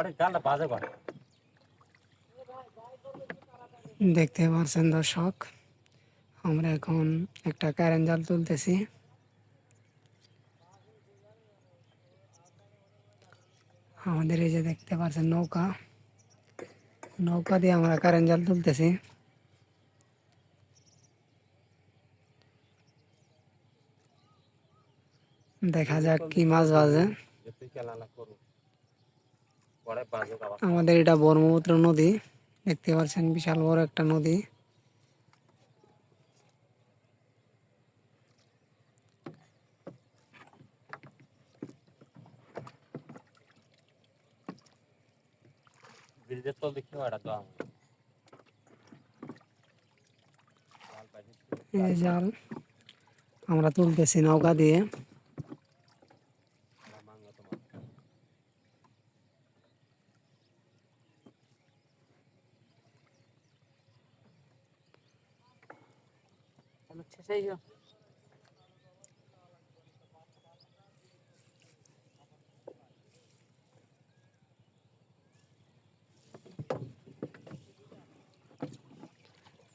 অনেক গানটা বাজে করে। দেখতে পাচ্ছেন দর্শক আমরা এখন একটা কারেন্ট জাল তুলতেছি। আমাদের এই যে দেখতে পাচ্ছেন নৌকা নৌকা দিয়ে আমরা কারেন্ট জাল তুলতেছি। দেখা যাক কি মাছ বাজে যে তুই খেলা না করু পরে বাজে আবার আমাদের এটা ব্রহ্মপুত্র নদী দেখতে পাচ্ছেন বিশাল বড় একটা নদী। ব্রিজের তল দেখতে এটা তো আমার জাল পাইছি। এই যে জাল আমরা তুলতেছি নৌকা দিয়ে।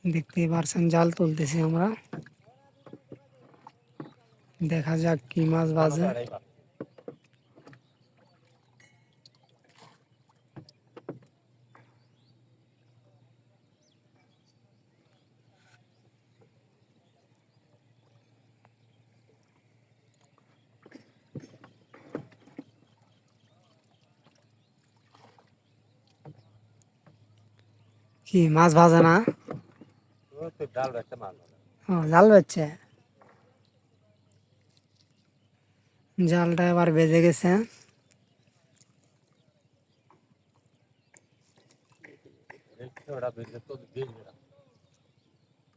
দেখতেই পারছেন জাল তুলতেছি আমরা দেখা যাক কি মাছ বাজে কি মাছ ভাজে না ও তো ডাল রাখতে মাছ ভালো। ও জাল বেচছে জালটা এবার বেজে গেছে দেখতে ওটা ব্রিজের তল দিয়ে দিলাম।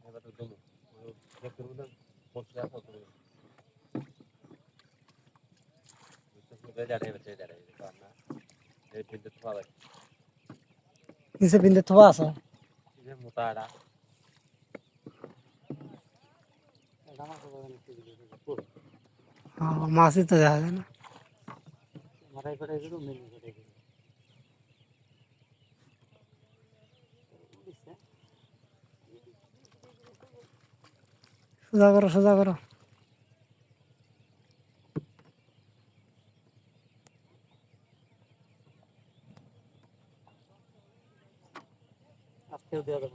এবার তো দমু। ওই দেখতে বুঝলাম, বসে আছো তুমি। বুঝতে শুনে দাঁড়িয়ে গেছে, দাঁড়িয়ে গেছে, কারণ না, এই ব্রিজের তো পাবে। নিচে বিন্দু থোয়া আছে এই যে মোটা এটা, ও, মাছই তো দেখা যায় না। মাথায় করে এগুলো মেনে করে। সোজা করো সোজা করো আজকেও দেওয়া যাবে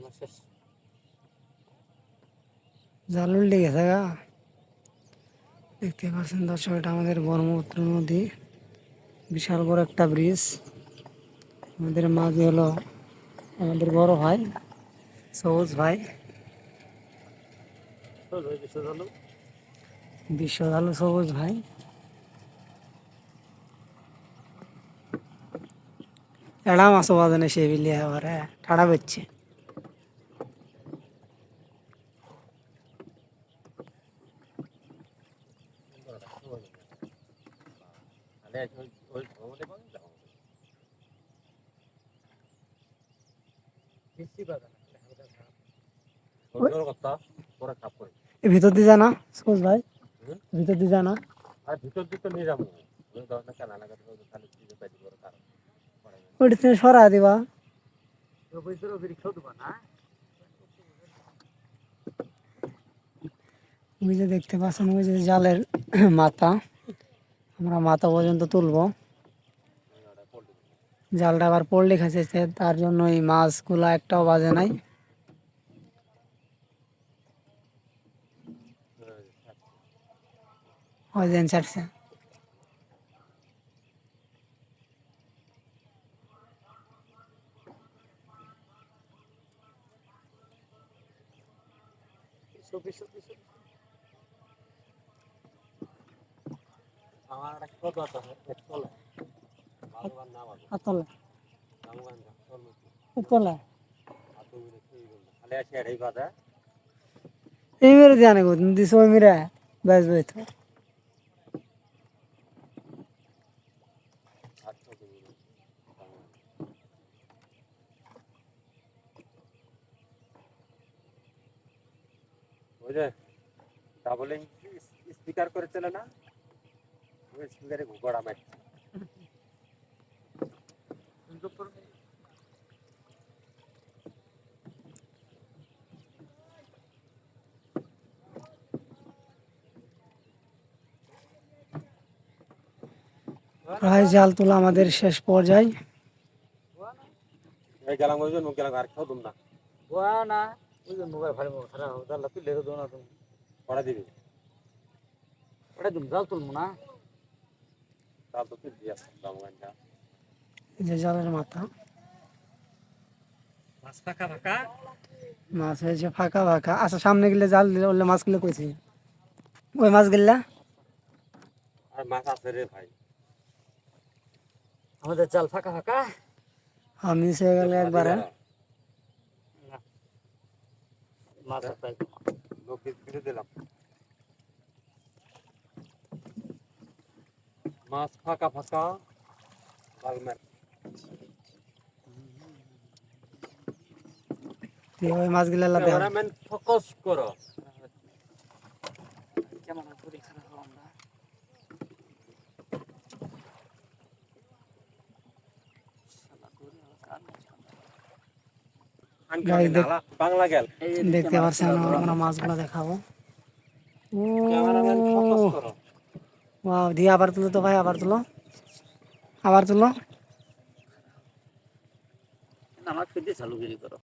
না, শেষ। জাল উল্টে গেছে গা। দেখতে পাচ্ছেন দর্শক এটা আমাদের ব্রহ্মপুত্র নদী। বিশাল বড় একটা ব্রিজ আমাদের মাঝে হলো আমাদের বড় ভাই সবুজ ভাই। বিশ্ব আলো সবুজ ভাই। এড়া মাছ বাজানে সে বিলিয়ে এবারে ঠাড়া বেচছে ভিতর দিয়ে জানা ভাই। ভিতর দিয়ে জানা আর ভিতর নিয়ে যাব। লাগা তো ওইটা তুমি সরা দিবা। ওই যে দেখতে পাচ্ছেন ওই যে জালের মাথা। আমরা মাথা পর্যন্ত তুলবো। জালটা আবার পড়লে খাইছে তার জন্য এই মাছগুলা একটাও বাজে নাই। ছাড়ছে এক তলা ভালোবান না ভালো আতলে রামগান চল আতলে আর তুমি এই মেরে আনে গো দিস ওই মেরে তুমি ওই যে ডাবলিং স্পিকার করে চলে না? ঘোড়া মারছে প্রায় জাল তোলা আমাদের শেষ পর্যায়ে। গেলাম ওই জন্য গেলাম আর খাও তোমরা ওয়া না ওই যে মোবাইল ভালো মোবাইল খারাপ জাল তুলে দো না তুমি পড়া দিবি। ওটা তুমি জাল তুলবো না তার তো তুই দিয়া দাম গাঞ্জা এই যে জালের মাথা। মাছ ফাঁকা ফাঁকা? হয়েছে ফাঁকা ফাঁকা। আচ্ছা সামনে গেলে জাল দিলে ওলে মাছগুলো কইছে ওই মাছ গেলা আর মাছ আছে রে ভাই। আমাদের জাল ফাঁকা ফাঁকা? আমি সে গেলে একবারে মাছ লোক ফিরে দিলাম। মাছ ফাঁকা ফাঁকা লাল মার ওই মাছ গেলে আল্লাহ ক্যামেরাম্যান ফোকাস করো। কেমন করে খারাপ আমরা? দেখতে পাচ্ছেন আমরা মাছগুলো দেখাবো। ক্যামেরাম্যান ফোকাস করো। ওয়াও দিয়ে আবার তুলো তো ভাই, আবার তুলো। আবার তুলো। আমার ফিরতে চালু গিরি করো